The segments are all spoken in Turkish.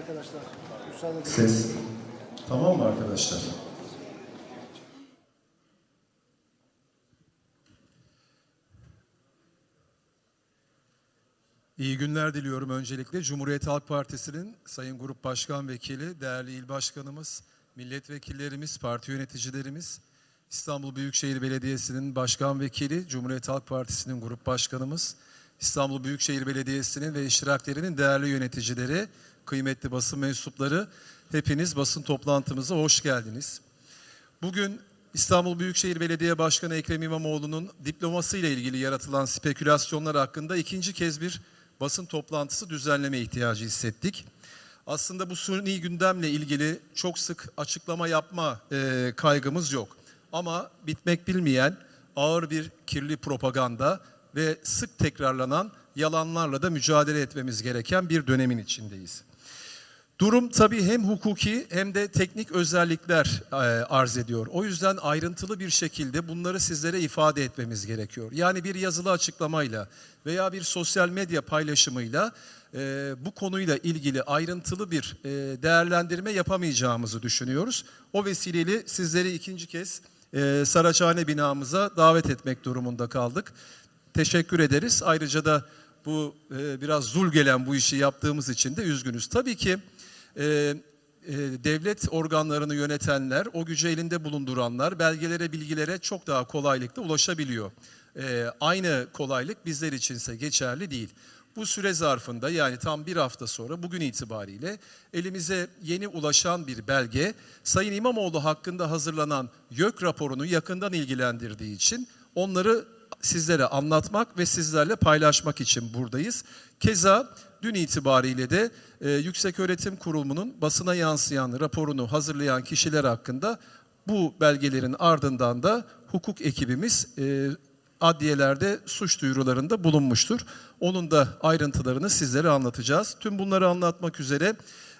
arkadaşlar, müsaade. Ses. Tamam mı arkadaşlar? İyi günler diliyorum öncelikle. Cumhuriyet Halk Partisi'nin Sayın Grup Başkan Vekili, değerli il başkanımız, milletvekillerimiz, parti yöneticilerimiz, İstanbul Büyükşehir Belediyesi'nin Başkan Vekili, Cumhuriyet Halk Partisi'nin Grup Başkanımız, İstanbul Büyükşehir Belediyesi'nin ve iştiraklerinin değerli yöneticileri, kıymetli basın mensupları, hepiniz basın toplantımıza hoş geldiniz. Bugün İstanbul Büyükşehir Belediye Başkanı Ekrem İmamoğlu'nun diploması ile ilgili yaratılan spekülasyonlar hakkında ikinci kez bir basın toplantısı düzenleme ihtiyacı hissettik. Aslında bu suni gündemle ilgili çok sık açıklama yapma e, kaygımız yok. Ama bitmek bilmeyen ağır bir kirli propaganda ve sık tekrarlanan yalanlarla da mücadele etmemiz gereken bir dönemin içindeyiz. Durum tabii hem hukuki hem de teknik özellikler e, arz ediyor. O yüzden ayrıntılı bir şekilde bunları sizlere ifade etmemiz gerekiyor. Yani bir yazılı açıklamayla veya bir sosyal medya paylaşımıyla e, bu konuyla ilgili ayrıntılı bir e, değerlendirme yapamayacağımızı düşünüyoruz. O vesileyle sizleri ikinci kez e, Saraçhane binamıza davet etmek durumunda kaldık. Teşekkür ederiz. Ayrıca da bu e, biraz zul gelen bu işi yaptığımız için de üzgünüz. Tabii ki e, e, devlet organlarını yönetenler, o gücü elinde bulunduranlar belgelere, bilgilere çok daha kolaylıkla ulaşabiliyor. E, aynı kolaylık bizler içinse geçerli değil. Bu süre zarfında yani tam bir hafta sonra bugün itibariyle elimize yeni ulaşan bir belge Sayın İmamoğlu hakkında hazırlanan YÖK raporunu yakından ilgilendirdiği için onları sizlere anlatmak ve sizlerle paylaşmak için buradayız. Keza dün itibariyle de e, Yükseköğretim Kurumu'nun basına yansıyan raporunu hazırlayan kişiler hakkında bu belgelerin ardından da hukuk ekibimiz e, adliyelerde suç duyurularında bulunmuştur. Onun da ayrıntılarını sizlere anlatacağız. Tüm bunları anlatmak üzere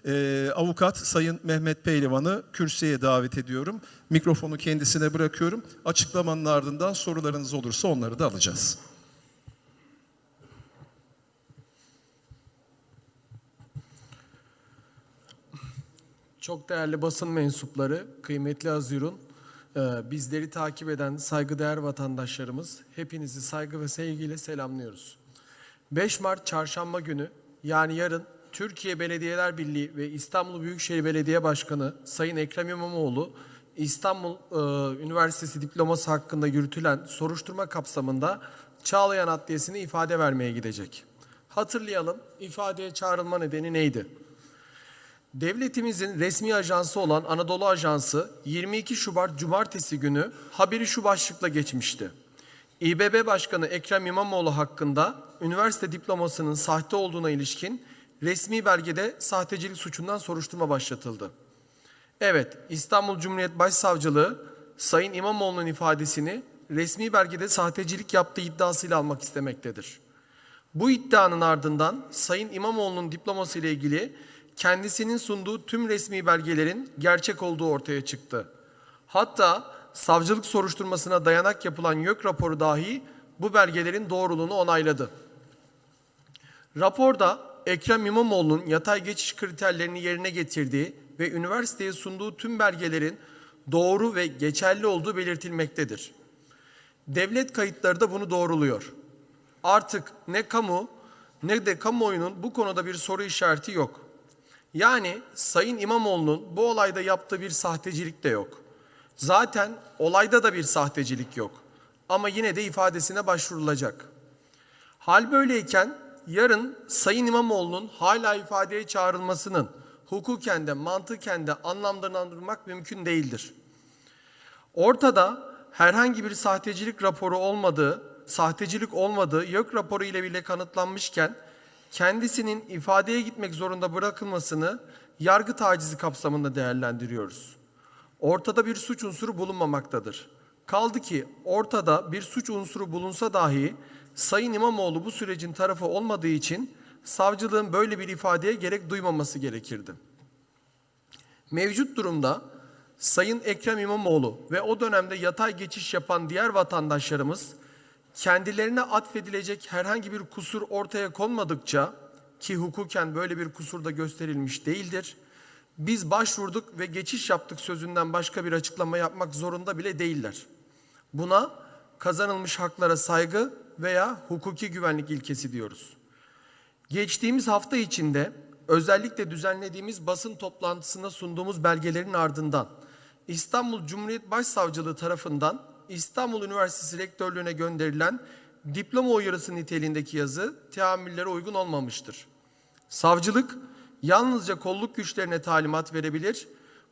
e, avukat Sayın Mehmet Pehlivan'ı kürsüye davet ediyorum. Mikrofonu kendisine bırakıyorum. Açıklamanın ardından sorularınız olursa onları da alacağız. Çok değerli basın mensupları, kıymetli Azirun, e, bizleri takip eden saygıdeğer vatandaşlarımız, hepinizi saygı ve sevgiyle selamlıyoruz. 5 Mart Çarşamba günü, yani yarın Türkiye Belediyeler Birliği ve İstanbul Büyükşehir Belediye Başkanı Sayın Ekrem İmamoğlu, İstanbul e, Üniversitesi diploması hakkında yürütülen soruşturma kapsamında Çağlayan Adliyesi'ne ifade vermeye gidecek. Hatırlayalım, ifadeye çağrılma nedeni neydi? Devletimizin resmi ajansı olan Anadolu Ajansı 22 Şubat Cumartesi günü haberi şu başlıkla geçmişti. İBB Başkanı Ekrem İmamoğlu hakkında üniversite diplomasının sahte olduğuna ilişkin resmi belgede sahtecilik suçundan soruşturma başlatıldı. Evet, İstanbul Cumhuriyet Başsavcılığı Sayın İmamoğlu'nun ifadesini resmi belgede sahtecilik yaptığı iddiasıyla almak istemektedir. Bu iddianın ardından Sayın İmamoğlu'nun diploması ile ilgili kendisinin sunduğu tüm resmi belgelerin gerçek olduğu ortaya çıktı. Hatta savcılık soruşturmasına dayanak yapılan YÖK raporu dahi bu belgelerin doğruluğunu onayladı. Raporda Ekrem İmamoğlu'nun yatay geçiş kriterlerini yerine getirdiği ve üniversiteye sunduğu tüm belgelerin doğru ve geçerli olduğu belirtilmektedir. Devlet kayıtları da bunu doğruluyor. Artık ne kamu ne de kamuoyunun bu konuda bir soru işareti yok. Yani Sayın İmamoğlu'nun bu olayda yaptığı bir sahtecilik de yok. Zaten olayda da bir sahtecilik yok. Ama yine de ifadesine başvurulacak. Hal böyleyken yarın Sayın İmamoğlu'nun hala ifadeye çağrılmasının hukuken de mantıken de anlamlandırmak mümkün değildir. Ortada herhangi bir sahtecilik raporu olmadığı, sahtecilik olmadığı YÖK raporu ile bile kanıtlanmışken kendisinin ifadeye gitmek zorunda bırakılmasını yargı tacizi kapsamında değerlendiriyoruz. Ortada bir suç unsuru bulunmamaktadır. Kaldı ki ortada bir suç unsuru bulunsa dahi Sayın İmamoğlu bu sürecin tarafı olmadığı için savcılığın böyle bir ifadeye gerek duymaması gerekirdi. Mevcut durumda Sayın Ekrem İmamoğlu ve o dönemde yatay geçiş yapan diğer vatandaşlarımız kendilerine atfedilecek herhangi bir kusur ortaya konmadıkça ki hukuken böyle bir kusur da gösterilmiş değildir. Biz başvurduk ve geçiş yaptık sözünden başka bir açıklama yapmak zorunda bile değiller. Buna kazanılmış haklara saygı veya hukuki güvenlik ilkesi diyoruz. Geçtiğimiz hafta içinde özellikle düzenlediğimiz basın toplantısında sunduğumuz belgelerin ardından İstanbul Cumhuriyet Başsavcılığı tarafından İstanbul Üniversitesi Rektörlüğü'ne gönderilen diploma uyarısı niteliğindeki yazı teamüllere uygun olmamıştır. Savcılık yalnızca kolluk güçlerine talimat verebilir.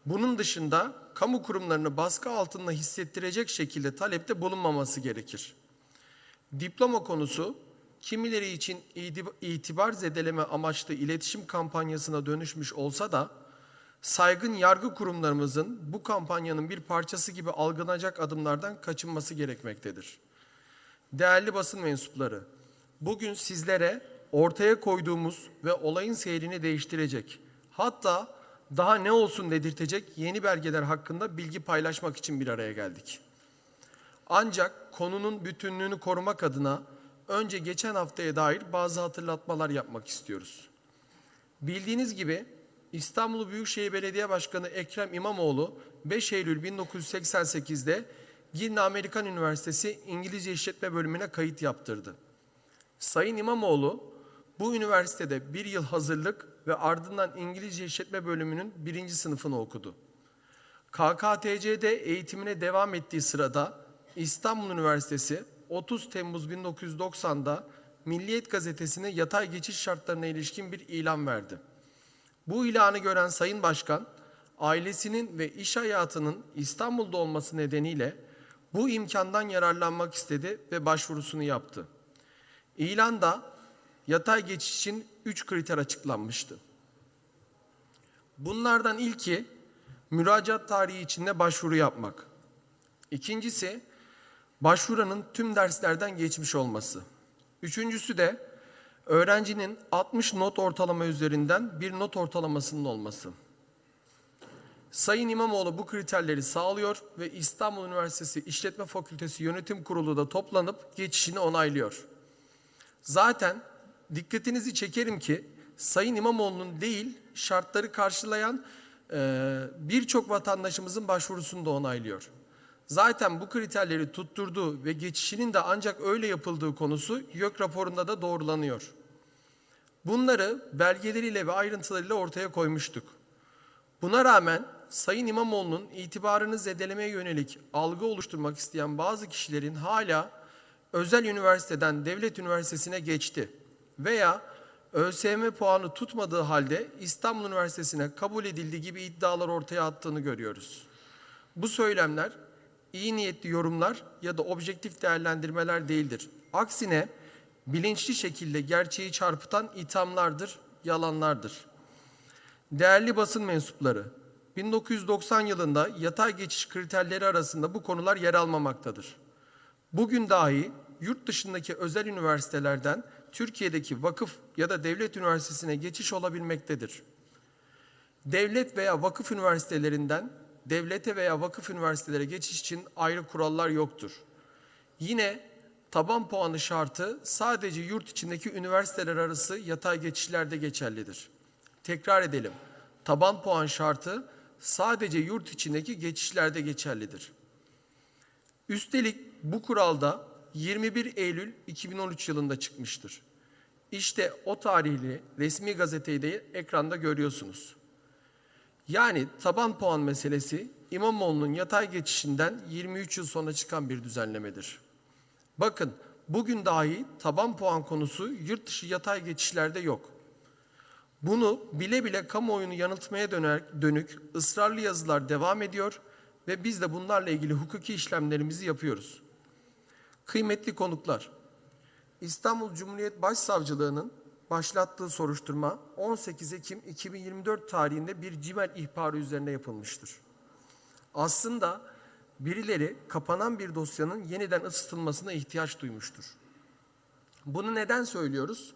Bunun dışında kamu kurumlarını baskı altında hissettirecek şekilde talepte bulunmaması gerekir. Diploma konusu kimileri için itib- itibar zedeleme amaçlı iletişim kampanyasına dönüşmüş olsa da saygın yargı kurumlarımızın bu kampanyanın bir parçası gibi algılanacak adımlardan kaçınması gerekmektedir. Değerli basın mensupları, bugün sizlere ortaya koyduğumuz ve olayın seyrini değiştirecek, hatta daha ne olsun dedirtecek yeni belgeler hakkında bilgi paylaşmak için bir araya geldik. Ancak konunun bütünlüğünü korumak adına önce geçen haftaya dair bazı hatırlatmalar yapmak istiyoruz. Bildiğiniz gibi İstanbul Büyükşehir Belediye Başkanı Ekrem İmamoğlu 5 Eylül 1988'de Girne Amerikan Üniversitesi İngilizce İşletme Bölümüne kayıt yaptırdı. Sayın İmamoğlu bu üniversitede bir yıl hazırlık ve ardından İngilizce İşletme Bölümünün birinci sınıfını okudu. KKTC'de eğitimine devam ettiği sırada İstanbul Üniversitesi 30 Temmuz 1990'da Milliyet Gazetesi'ne yatay geçiş şartlarına ilişkin bir ilan verdi. Bu ilanı gören Sayın Başkan, ailesinin ve iş hayatının İstanbul'da olması nedeniyle bu imkandan yararlanmak istedi ve başvurusunu yaptı. İlanda yatay geçiş için 3 kriter açıklanmıştı. Bunlardan ilki müracaat tarihi içinde başvuru yapmak. İkincisi başvuranın tüm derslerden geçmiş olması. Üçüncüsü de öğrencinin 60 not ortalama üzerinden bir not ortalamasının olması. Sayın İmamoğlu bu kriterleri sağlıyor ve İstanbul Üniversitesi İşletme Fakültesi Yönetim Kurulu da toplanıp geçişini onaylıyor. Zaten dikkatinizi çekerim ki Sayın İmamoğlu'nun değil şartları karşılayan e, birçok vatandaşımızın başvurusunu da onaylıyor. Zaten bu kriterleri tutturduğu ve geçişinin de ancak öyle yapıldığı konusu YÖK raporunda da doğrulanıyor. Bunları belgeleriyle ve ayrıntılarıyla ortaya koymuştuk. Buna rağmen Sayın İmamoğlu'nun itibarını zedelemeye yönelik algı oluşturmak isteyen bazı kişilerin hala özel üniversiteden devlet üniversitesine geçti veya ÖSYM puanı tutmadığı halde İstanbul Üniversitesi'ne kabul edildi gibi iddialar ortaya attığını görüyoruz. Bu söylemler iyi niyetli yorumlar ya da objektif değerlendirmeler değildir. Aksine bilinçli şekilde gerçeği çarpıtan ithamlardır, yalanlardır. Değerli basın mensupları, 1990 yılında yatay geçiş kriterleri arasında bu konular yer almamaktadır. Bugün dahi yurt dışındaki özel üniversitelerden Türkiye'deki vakıf ya da devlet üniversitesine geçiş olabilmektedir. Devlet veya vakıf üniversitelerinden devlete veya vakıf üniversitelere geçiş için ayrı kurallar yoktur. Yine taban puanı şartı sadece yurt içindeki üniversiteler arası yatay geçişlerde geçerlidir. Tekrar edelim. Taban puan şartı sadece yurt içindeki geçişlerde geçerlidir. Üstelik bu kuralda 21 Eylül 2013 yılında çıkmıştır. İşte o tarihli resmi gazeteyi de ekranda görüyorsunuz. Yani taban puan meselesi İmamoğlu'nun yatay geçişinden 23 yıl sonra çıkan bir düzenlemedir. Bakın bugün dahi taban puan konusu yurt dışı yatay geçişlerde yok. Bunu bile bile kamuoyunu yanıltmaya döner, dönük ısrarlı yazılar devam ediyor ve biz de bunlarla ilgili hukuki işlemlerimizi yapıyoruz. Kıymetli konuklar, İstanbul Cumhuriyet Başsavcılığı'nın başlattığı soruşturma 18 Ekim 2024 tarihinde bir cimer ihbarı üzerine yapılmıştır. Aslında birileri kapanan bir dosyanın yeniden ısıtılmasına ihtiyaç duymuştur. Bunu neden söylüyoruz?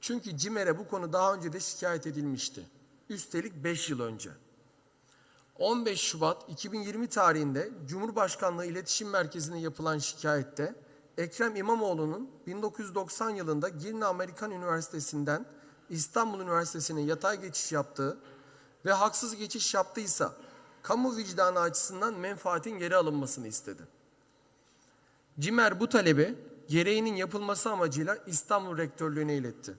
Çünkü CİMER'e bu konu daha önce de şikayet edilmişti. Üstelik 5 yıl önce. 15 Şubat 2020 tarihinde Cumhurbaşkanlığı İletişim Merkezi'ne yapılan şikayette Ekrem İmamoğlu'nun 1990 yılında Girne Amerikan Üniversitesi'nden İstanbul Üniversitesi'ne yatay geçiş yaptığı ve haksız geçiş yaptıysa kamu vicdanı açısından menfaatin geri alınmasını istedi. Cimer bu talebi gereğinin yapılması amacıyla İstanbul Rektörlüğü'ne iletti.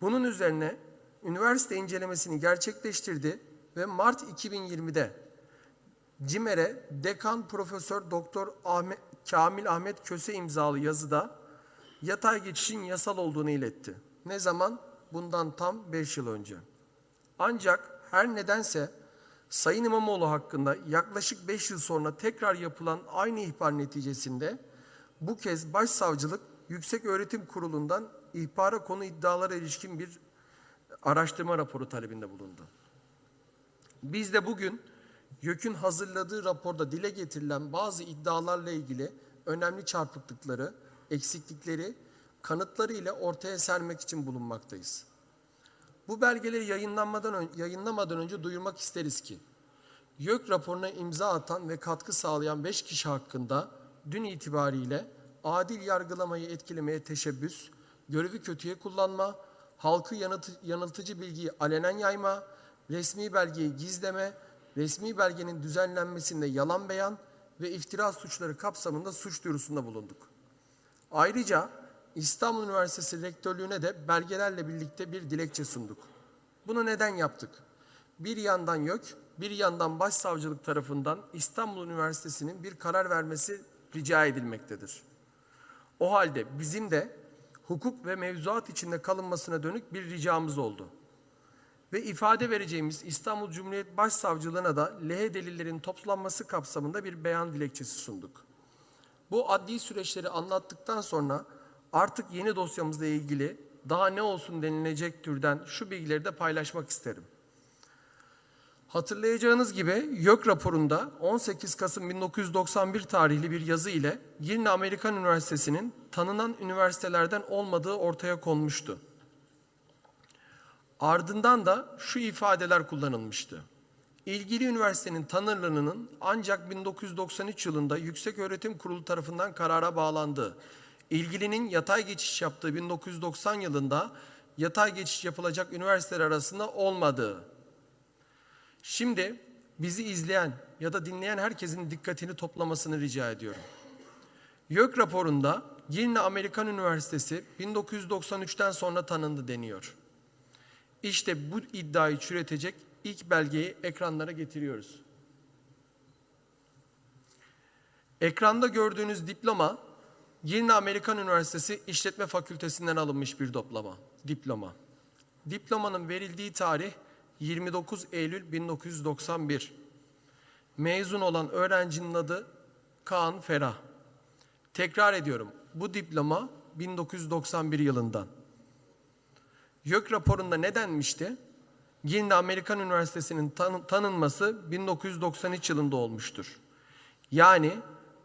Bunun üzerine üniversite incelemesini gerçekleştirdi ve Mart 2020'de CİMER'e Dekan Profesör Doktor Ahmet, Kamil Ahmet Köse imzalı yazıda yatay geçişin yasal olduğunu iletti. Ne zaman? Bundan tam 5 yıl önce. Ancak her nedense Sayın İmamoğlu hakkında yaklaşık 5 yıl sonra tekrar yapılan aynı ihbar neticesinde bu kez Başsavcılık Yüksek Öğretim Kurulu'ndan ihbara konu iddialara ilişkin bir araştırma raporu talebinde bulundu. Biz de bugün YÖK'ün hazırladığı raporda dile getirilen bazı iddialarla ilgili önemli çarpıklıkları, eksiklikleri, kanıtları ile ortaya sermek için bulunmaktayız. Bu belgeleri yayınlanmadan yayınlamadan önce duyurmak isteriz ki, YÖK raporuna imza atan ve katkı sağlayan 5 kişi hakkında dün itibariyle adil yargılamayı etkilemeye teşebbüs, görevi kötüye kullanma, halkı yanıltı- yanıltıcı bilgiyi alenen yayma, resmi belgeyi gizleme, resmi belgenin düzenlenmesinde yalan beyan ve iftira suçları kapsamında suç duyurusunda bulunduk. Ayrıca İstanbul Üniversitesi Rektörlüğü'ne de belgelerle birlikte bir dilekçe sunduk. Bunu neden yaptık? Bir yandan YÖK, bir yandan Başsavcılık tarafından İstanbul Üniversitesi'nin bir karar vermesi rica edilmektedir. O halde bizim de hukuk ve mevzuat içinde kalınmasına dönük bir ricamız oldu. Ve ifade vereceğimiz İstanbul Cumhuriyet Başsavcılığına da lehe delillerin toplanması kapsamında bir beyan dilekçesi sunduk. Bu adli süreçleri anlattıktan sonra artık yeni dosyamızla ilgili daha ne olsun denilecek türden şu bilgileri de paylaşmak isterim. Hatırlayacağınız gibi YÖK raporunda 18 Kasım 1991 tarihli bir yazı ile Girne Amerikan Üniversitesi'nin tanınan üniversitelerden olmadığı ortaya konmuştu. Ardından da şu ifadeler kullanılmıştı. İlgili üniversitenin tanınırlığının ancak 1993 yılında Yükseköğretim Kurulu tarafından karara bağlandığı, ilgilinin yatay geçiş yaptığı 1990 yılında yatay geçiş yapılacak üniversiteler arasında olmadığı. Şimdi bizi izleyen ya da dinleyen herkesin dikkatini toplamasını rica ediyorum. YÖK raporunda Girne Amerikan Üniversitesi 1993'ten sonra tanındı deniyor. İşte bu iddiayı çürütecek ilk belgeyi ekranlara getiriyoruz. Ekranda gördüğünüz diploma Girne Amerikan Üniversitesi İşletme Fakültesinden alınmış bir diploma. Diploma. Diplomanın verildiği tarih 29 Eylül 1991. Mezun olan öğrencinin adı Kaan Ferah. Tekrar ediyorum. Bu diploma 1991 yılından. YÖK raporunda ne denmişti? Girne Amerikan Üniversitesi'nin tanı- tanınması 1993 yılında olmuştur. Yani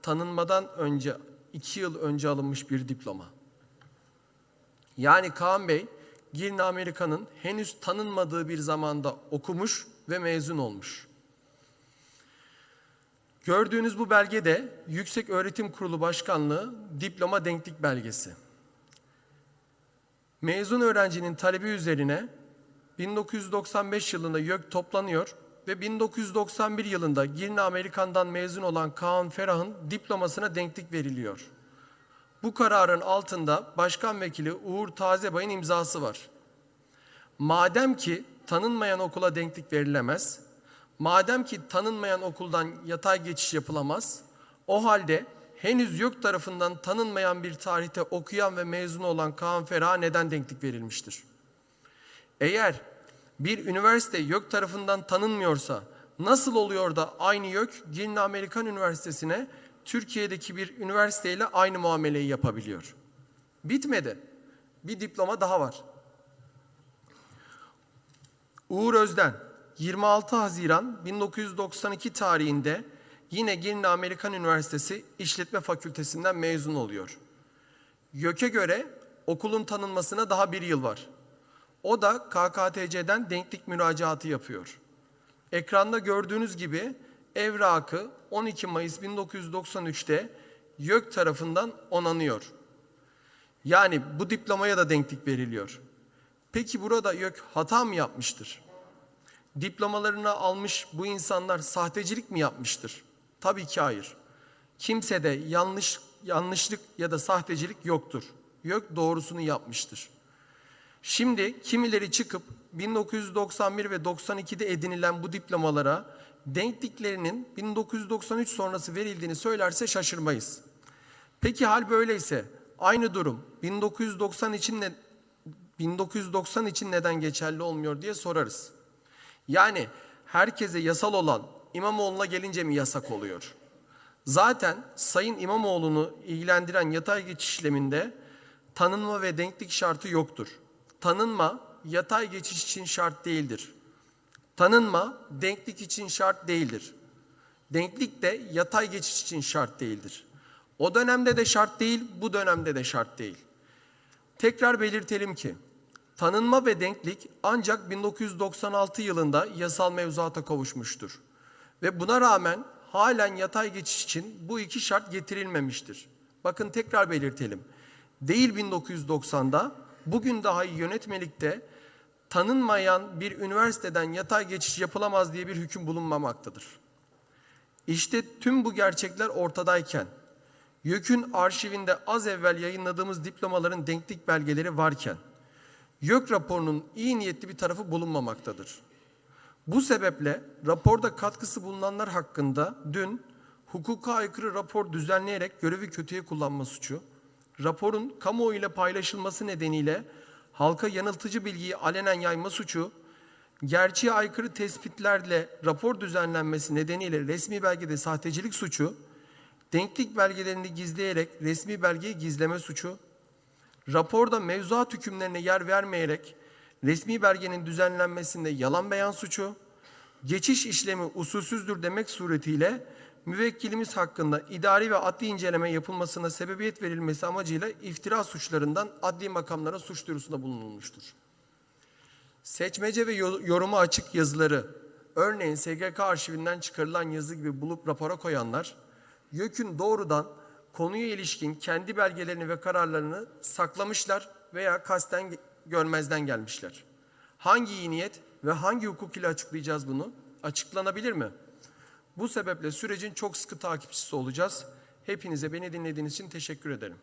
tanınmadan önce, iki yıl önce alınmış bir diploma. Yani Kaan Bey, Girne Amerika'nın henüz tanınmadığı bir zamanda okumuş ve mezun olmuş. Gördüğünüz bu belge de Yüksek Öğretim Kurulu Başkanlığı diploma denklik belgesi. Mezun öğrencinin talebi üzerine 1995 yılında YÖK toplanıyor ve 1991 yılında Girne Amerikan'dan mezun olan Kaan Ferah'ın diplomasına denklik veriliyor. Bu kararın altında Başkan Vekili Uğur Tazebay'ın imzası var. Madem ki tanınmayan okula denklik verilemez, madem ki tanınmayan okuldan yatay geçiş yapılamaz, o halde henüz yok tarafından tanınmayan bir tarihte okuyan ve mezun olan Kaan Ferah'a neden denklik verilmiştir? Eğer bir üniversite YÖK tarafından tanınmıyorsa nasıl oluyor da aynı YÖK Girne Amerikan Üniversitesi'ne Türkiye'deki bir üniversiteyle aynı muameleyi yapabiliyor? Bitmedi. Bir diploma daha var. Uğur Özden 26 Haziran 1992 tarihinde yine Girne Amerikan Üniversitesi İşletme Fakültesinden mezun oluyor. YÖK'e göre okulun tanınmasına daha bir yıl var. O da KKTC'den denklik müracaatı yapıyor. Ekranda gördüğünüz gibi evrakı 12 Mayıs 1993'te YÖK tarafından onanıyor. Yani bu diplomaya da denklik veriliyor. Peki burada YÖK hata mı yapmıştır? Diplomalarını almış bu insanlar sahtecilik mi yapmıştır? Tabii ki hayır. Kimsede yanlış yanlışlık ya da sahtecilik yoktur. YÖK doğrusunu yapmıştır. Şimdi kimileri çıkıp 1991 ve 92'de edinilen bu diplomalara denkliklerinin 1993 sonrası verildiğini söylerse şaşırmayız. Peki hal böyleyse aynı durum 1990 için ne, 1990 için neden geçerli olmuyor diye sorarız. Yani herkese yasal olan İmamoğlu'na gelince mi yasak oluyor? Zaten Sayın İmamoğlu'nu ilgilendiren yatay geçiş işleminde tanınma ve denklik şartı yoktur. Tanınma yatay geçiş için şart değildir. Tanınma denklik için şart değildir. Denklik de yatay geçiş için şart değildir. O dönemde de şart değil, bu dönemde de şart değil. Tekrar belirtelim ki tanınma ve denklik ancak 1996 yılında yasal mevzuata kavuşmuştur. Ve buna rağmen halen yatay geçiş için bu iki şart getirilmemiştir. Bakın tekrar belirtelim. Değil 1990'da, bugün dahi yönetmelikte tanınmayan bir üniversiteden yatay geçiş yapılamaz diye bir hüküm bulunmamaktadır. İşte tüm bu gerçekler ortadayken, YÖK'ün arşivinde az evvel yayınladığımız diplomaların denklik belgeleri varken, YÖK raporunun iyi niyetli bir tarafı bulunmamaktadır. Bu sebeple raporda katkısı bulunanlar hakkında dün hukuka aykırı rapor düzenleyerek görevi kötüye kullanma suçu, raporun kamuoyu ile paylaşılması nedeniyle halka yanıltıcı bilgiyi alenen yayma suçu, gerçeğe aykırı tespitlerle rapor düzenlenmesi nedeniyle resmi belgede sahtecilik suçu, denklik belgelerini gizleyerek resmi belgeyi gizleme suçu, raporda mevzuat hükümlerine yer vermeyerek resmi belgenin düzenlenmesinde yalan beyan suçu, geçiş işlemi usulsüzdür demek suretiyle müvekkilimiz hakkında idari ve adli inceleme yapılmasına sebebiyet verilmesi amacıyla iftira suçlarından adli makamlara suç duyurusunda bulunulmuştur. Seçmece ve yo- yorumu açık yazıları, örneğin SGK arşivinden çıkarılan yazı gibi bulup rapora koyanlar, YÖK'ün doğrudan konuya ilişkin kendi belgelerini ve kararlarını saklamışlar veya kasten görmezden gelmişler. Hangi iyi niyet ve hangi hukuk ile açıklayacağız bunu? Açıklanabilir mi? Bu sebeple sürecin çok sıkı takipçisi olacağız. Hepinize beni dinlediğiniz için teşekkür ederim.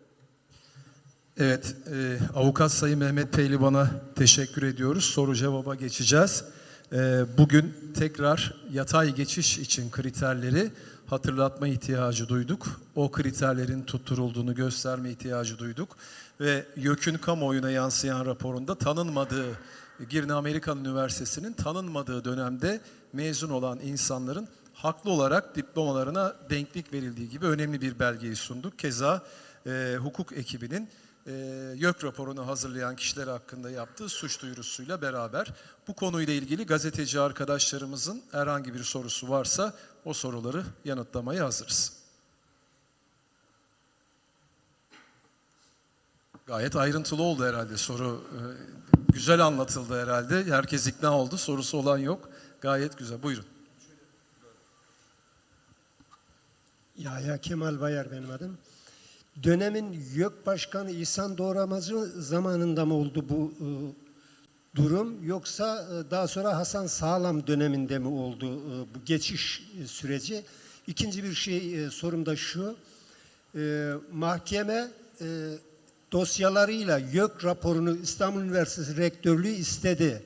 Evet, e, avukat Sayın Mehmet Pehlivan'a teşekkür ediyoruz. Soru cevaba geçeceğiz. E, bugün tekrar yatay geçiş için kriterleri hatırlatma ihtiyacı duyduk. O kriterlerin tutturulduğunu gösterme ihtiyacı duyduk. Ve YÖK'ün kamuoyuna yansıyan raporunda tanınmadığı, Girne Amerikan Üniversitesi'nin tanınmadığı dönemde mezun olan insanların haklı olarak diplomalarına denklik verildiği gibi önemli bir belgeyi sunduk. Keza e, hukuk ekibinin e, YÖK raporunu hazırlayan kişiler hakkında yaptığı suç duyurusuyla beraber bu konuyla ilgili gazeteci arkadaşlarımızın herhangi bir sorusu varsa o soruları yanıtlamaya hazırız. Gayet ayrıntılı oldu herhalde soru. e, Güzel anlatıldı herhalde. Herkes ikna oldu. Sorusu olan yok. Gayet güzel. Buyurun. Yahya Kemal Bayar benim adım. Dönemin YÖK Başkanı İhsan Doğramacı zamanında mı oldu bu e, durum yoksa e, daha sonra Hasan Sağlam döneminde mi oldu e, bu geçiş e, süreci? İkinci bir şey e, sorum da şu. E, mahkeme e, dosyalarıyla YÖK raporunu İstanbul Üniversitesi Rektörlüğü istedi.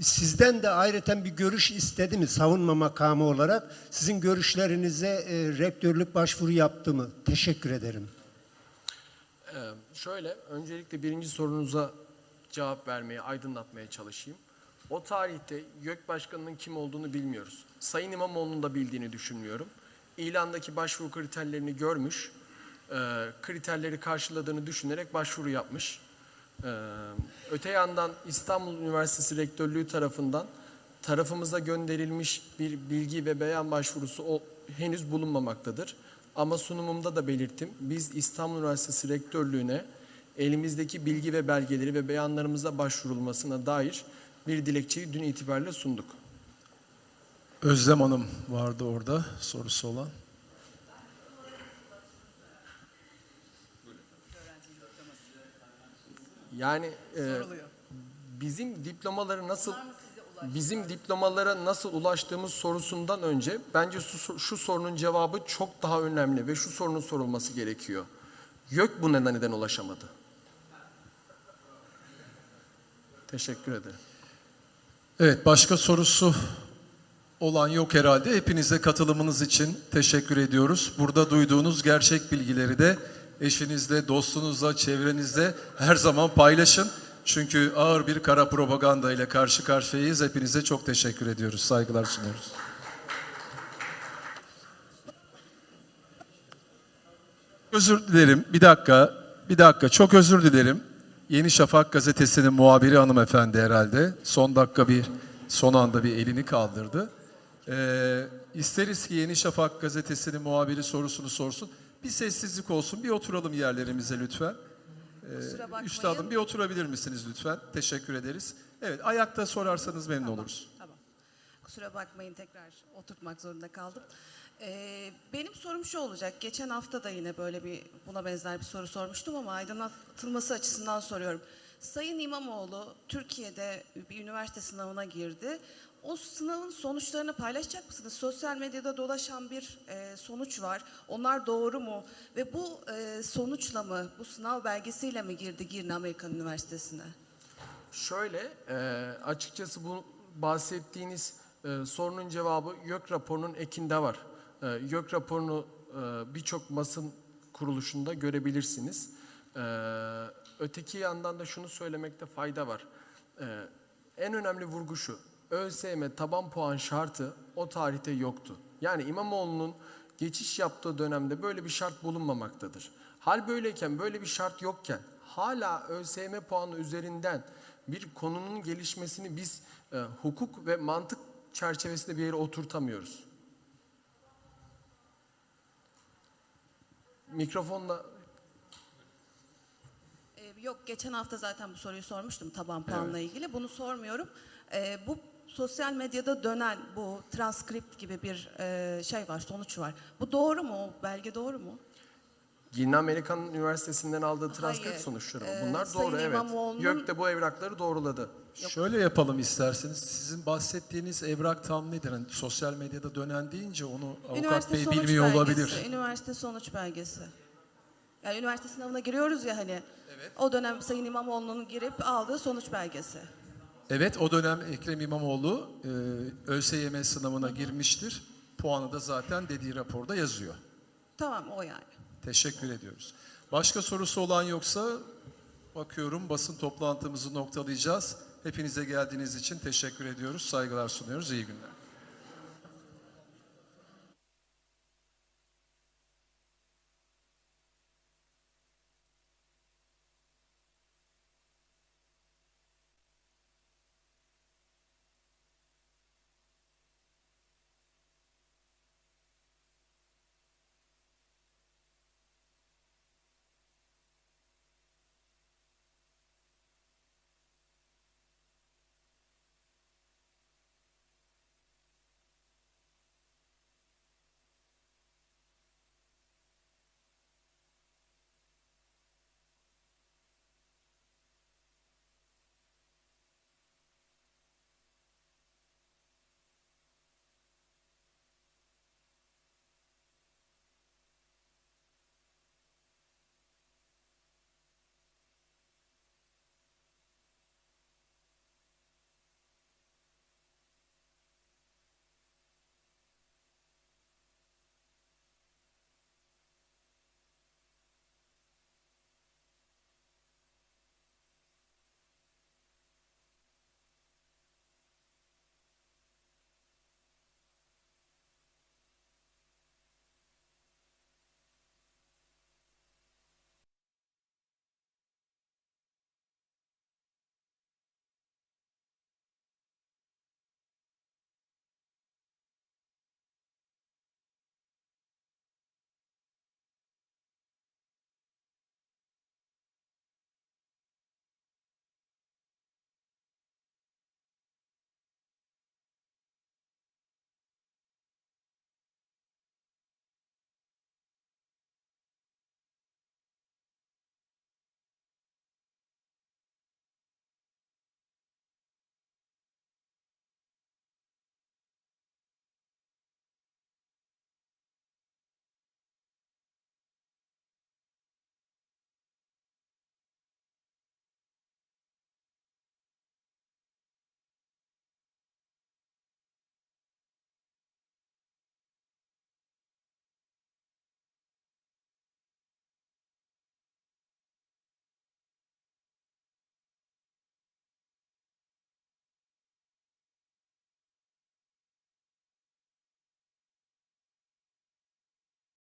Sizden de ayrıca bir görüş istedi mi savunma makamı olarak? Sizin görüşlerinize e, rektörlük başvuru yaptı mı? Teşekkür ederim. Ee, şöyle, öncelikle birinci sorunuza cevap vermeye, aydınlatmaya çalışayım. O tarihte YÖK Başkanı'nın kim olduğunu bilmiyoruz. Sayın İmamoğlu'nun da bildiğini düşünmüyorum. İlandaki başvuru kriterlerini görmüş, e, kriterleri karşıladığını düşünerek başvuru yapmış. Ee, öte yandan İstanbul Üniversitesi Rektörlüğü tarafından tarafımıza gönderilmiş bir bilgi ve beyan başvurusu o, henüz bulunmamaktadır. Ama sunumumda da belirttim. Biz İstanbul Üniversitesi Rektörlüğü'ne elimizdeki bilgi ve belgeleri ve beyanlarımıza başvurulmasına dair bir dilekçeyi dün itibariyle sunduk. Özlem Hanım vardı orada sorusu olan. Yani e, bizim diplomaları nasıl bizim diplomalara nasıl ulaştığımız sorusundan önce bence şu, şu sorunun cevabı çok daha önemli ve şu sorunun sorulması gerekiyor. YÖK bu neden neden ulaşamadı? Teşekkür ederim. Evet, başka sorusu olan yok herhalde. Hepinize katılımınız için teşekkür ediyoruz. Burada duyduğunuz gerçek bilgileri de eşinizle, dostunuzla, çevrenizde her zaman paylaşın. Çünkü ağır bir kara propaganda ile karşı karşıyayız. Hepinize çok teşekkür ediyoruz. Saygılar sunuyoruz. Özür dilerim. Bir dakika. Bir dakika. Çok özür dilerim. Yeni Şafak gazetesinin muhabiri hanımefendi herhalde. Son dakika bir, son anda bir elini kaldırdı. Ee, isteriz ki Yeni Şafak gazetesinin muhabiri sorusunu sorsun. Bir sessizlik olsun. Bir oturalım yerlerimize lütfen. Bakmayın. Üstadım bir oturabilir misiniz lütfen? Teşekkür ederiz. Evet ayakta sorarsanız memnun oluruz. Tamam. Kusura bakmayın tekrar oturtmak zorunda kaldım. Ee, benim sorum şu olacak. Geçen hafta da yine böyle bir buna benzer bir soru sormuştum ama aydınlatılması açısından soruyorum. Sayın İmamoğlu Türkiye'de bir üniversite sınavına girdi. O sınavın sonuçlarını paylaşacak mısınız? Sosyal medyada dolaşan bir e, sonuç var. Onlar doğru mu? Ve bu e, sonuçla mı, bu sınav belgesiyle mi girdi Girne Amerikan Üniversitesi'ne? Şöyle, e, açıkçası bu bahsettiğiniz e, sorunun cevabı YÖK raporunun ekinde var. E, YÖK raporunu e, birçok basın kuruluşunda görebilirsiniz. E, öteki yandan da şunu söylemekte fayda var. E, en önemli vurgu şu, ÖSYM taban puan şartı o tarihte yoktu. Yani İmamoğlu'nun geçiş yaptığı dönemde böyle bir şart bulunmamaktadır. Hal böyleyken, böyle bir şart yokken hala ÖSYM puanı üzerinden bir konunun gelişmesini biz e, hukuk ve mantık çerçevesinde bir yere oturtamıyoruz. Mikrofonla Ee, Yok geçen hafta zaten bu soruyu sormuştum taban puanla ilgili. Bunu sormuyorum. Ee, bu sosyal medyada dönen bu transkript gibi bir e, şey var, sonuç var. Bu doğru mu? O belge doğru mu? Girne Amerikan Üniversitesi'nden aldığı transkript Hayır. sonuçları mı? Ee, Bunlar Sayın doğru evet. YÖK de bu evrakları doğruladı. Şöyle yapalım isterseniz. Sizin bahsettiğiniz evrak tam nedir? Hani sosyal medyada dönen deyince onu avukat bey bilmiyor belgesi, olabilir. Üniversite sonuç belgesi. Yani üniversite sınavına giriyoruz ya hani. O dönem Sayın İmamoğlu'nun girip aldığı sonuç belgesi. Evet o dönem Ekrem İmamoğlu e, ÖSYM sınavına girmiştir. Puanı da zaten dediği raporda yazıyor. Tamam o yani. Teşekkür ediyoruz. Başka sorusu olan yoksa bakıyorum basın toplantımızı noktalayacağız. Hepinize geldiğiniz için teşekkür ediyoruz. Saygılar sunuyoruz. İyi günler.